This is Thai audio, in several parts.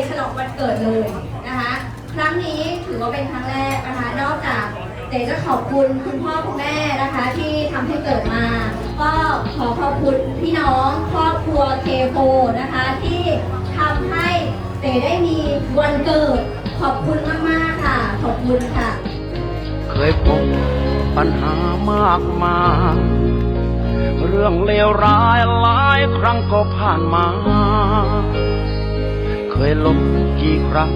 ยฉลองวันเกิดเลยนะคะ ครั้งนี้ถือว่าเป็นครั้งแรกนะคะ นอกจากเจ๊จะขอบคุณคุณพ่อคุณแม่นะคะ ที่ทำให้เกิดมา ก็ขอขอบคุณพี่น้องครอบครัวเคโฟนะคะ ที่ทำให้เจ๊ได้มีวันเกิด ขอบคุณมากๆค่ะ ขอบคุณค่ะ เคยพบปัญหามากมายเรื่องเลวร้ายหลายครั้งก็ผ่านมา เคยล้มกี่ครั้ง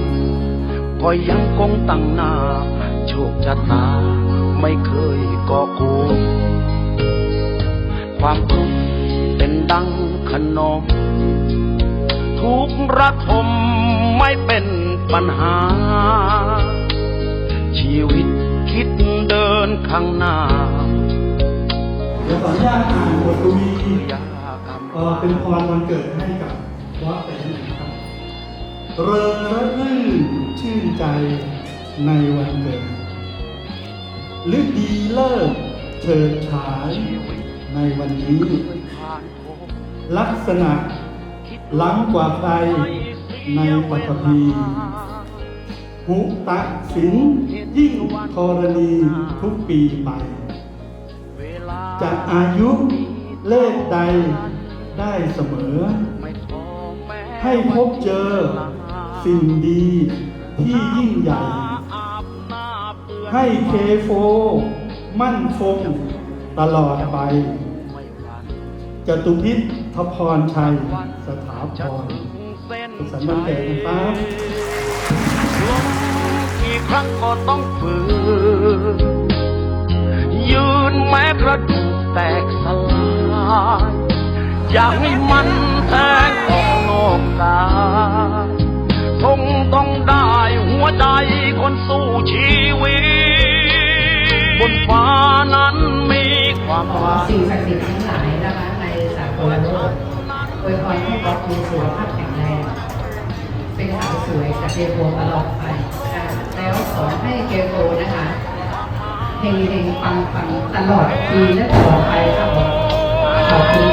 ก็ยังคงตั้งหน้า โชคชะตาไม่เคยก่อกวนความทุกข์เป็นดังขนม ทุกระทมไม่เป็นปัญหา ชีวิตคิดเดินข้างหน้าเดี๋ยวขออนุญาตอ่านบทกวีกรรมเป็นพรวันเกิดให้กับวัดแต่ละหนึ่งครับ เริงระรื่นชื่นใจในวันเกิดฤดีเลิศเฉิดฉายในวันนี้ ลักษณะล้ำกว่าใครในปัตภีหุตะสินยิ่งธรณีทุกปีไป จะอายุเลขใดได้เสมอไม่ท้อแม้ให้พบเจอ สิ่งดีที่ยิ่งใหญ่ ให้เคโฟมั่นคงตลอดไปจตุพิษทพรชัย สถาพรสุขสันต์วันเกิดนะครับกี่ครั้งก็ต้องฝืนยืนแม้กระดูกแตกสลาย อยากให้มันแทงออกนอกกาย คนสู้ชีวิต บนฟ้านั้นมีความหวังสิ่งศักดิ์สิทธิ์ทั้งหลายนะคะในสากลโลกอวยพรให้บ๊อบมีสุขภาพแข็งแรง เป็นสาวสวยกับเกโฟตลอดไปค่ะแล้วขอให้เกโฟนะคะเฮงเฮงปังปังตลอดปีและต่อไปค่ะขอบคุณ